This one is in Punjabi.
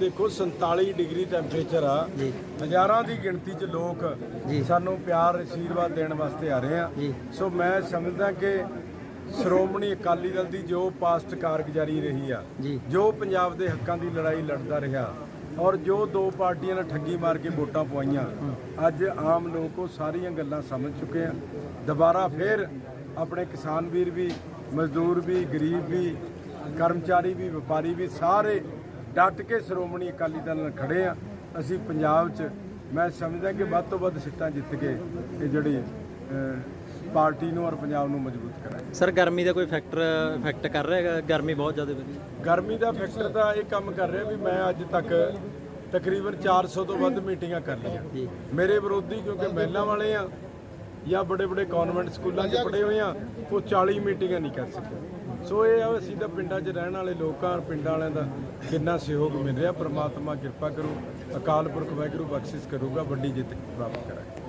ਦੇਖੋ 47 ਡਿਗਰੀ ਟੈਂਪਰੇਚਰ ਆ। ਹਜ਼ਾਰਾਂ ਦੀ ਗਿਣਤੀ 'ਚ ਲੋਕ। ਸਾਨੂੰ ਪਿਆਰ ਅਸ਼ੀਰਵਾਦ ਦੇਣ ਵਾਸਤੇ ਆ ਰਹੇ ਆ। ਸੋ ਮੈਂ ਸਮਝਦਾ ਕਿ ਸ਼੍ਰੋਮਣੀ ਅਕਾਲੀ ਦਲ ਦੀ ਜੋ ਪਾਸਟ ਕਾਰਗੁਜ਼ਾਰੀ ਰਹੀ ਆ ਜੀ। ਜੋ ਪੰਜਾਬ ਦੇ ਹੱਕਾਂ ਦੀ ਲੜਾਈ ਲੜਦਾ ਰਿਹਾ ਔਰ ਜੋ ਦੋ ਪਾਰਟੀਆਂ ਨੇ ਠੱਗੀ ਮਾਰ ਕੇ ਵੋਟਾਂ ਪਵਾਈਆਂ ਅੱਜ ਆਮ ਲੋਕ ਉਹ ਸਾਰੀਆਂ ਗੱਲਾਂ ਸਮਝ ਚੁੱਕੇ ਆ। ਦੁਬਾਰਾ ਫੇਰ ਆਪਣੇ ਕਿਸਾਨ ਵੀਰ ਵੀ ਮਜ਼ਦੂਰ ਵੀ ਗਰੀਬ ਵੀ ਕਰਮਚਾਰੀ ਵੀ ਵਪਾਰੀ ਵੀ ਸਾਰੇ ਡਟ ਕੇ ਸ਼੍ਰੋਮਣੀ ਅਕਾਲੀ ਦਲ ਨਾਲ ਖੜੇ ਆ। ਅਸੀਂ ਪੰਜਾਬ 'ਚ ਮੈਂ ਸਮਝਦਾ ਕਿ ਵੱਧ ਤੋਂ ਵੱਧ ਸੀਟਾਂ ਜਿੱਤ ਕੇ ਇਹ ਜਿਹੜੀ ਪਾਰਟੀ ਨੂੰ ਔਰ ਪੰਜਾਬ ਨੂੰ ਮਜ਼ਬੂਤ ਕਰਾਂਗੇ। ਸਰ ਗਰਮੀ ਦਾ ਕੋਈ ਫੈਕਟਰ ਇਫੈਕਟ ਕਰ ਰਿਹਾ ਹੈਗਾ? ਗਰਮੀ ਬਹੁਤ ਜ਼ਿਆਦਾ ਵਧੀ। ਗਰਮੀ ਦਾ ਫੈਕਟਰ ਤਾਂ ਇਹ ਕੰਮ ਕਰ ਰਿਹਾ ਵੀ ਮੈਂ ਅੱਜ ਤੱਕ ਤਕਰੀਬਨ 400 ਤੋਂ ਵੱਧ ਮੀਟਿੰਗਾਂ ਕਰ ਲਈਆਂ। ਮੇਰੇ ਵਿਰੋਧੀ ਕਿਉਂਕਿ ਮਹਿਲਾ ਵਾਲੇ ਆ ਜਾਂ ਬੜੇ ਬੜੇ ਕਨਵੈਂਟ ਸਕੂਲਾਂ 'ਚ ਪੜ੍ਹੇ ਹੋਏ ਆ, ਉਹ 40 ਮੀਟਿੰਗਾਂ ਨਹੀਂ ਕਰ ਸਕਦੇ ਸੋ ਇਹ ਆ, ਅਸੀਂ ਤਾਂ ਪਿੰਡਾਂ 'ਚ ਰਹਿਣ ਵਾਲੇ ਲੋਕਾਂ ਪਿੰਡਾਂ ਵਾਲਿਆਂ ਦਾ ਕਿੰਨਾ ਸਹਿਯੋਗ ਮਿਲ ਰਿਹਾ। ਪ੍ਰਮਾਤਮਾ ਕਿਰਪਾ ਕਰੂ, ਅਕਾਲ ਪੁਰਖ ਵਾਹਿਗੁਰੂ ਬਖਸ਼ਿਸ਼ ਕਰੂਗਾ, ਵੱਡੀ ਜਿੱਤ ਪ੍ਰਾਪਤ ਕਰਾਂਗੇ।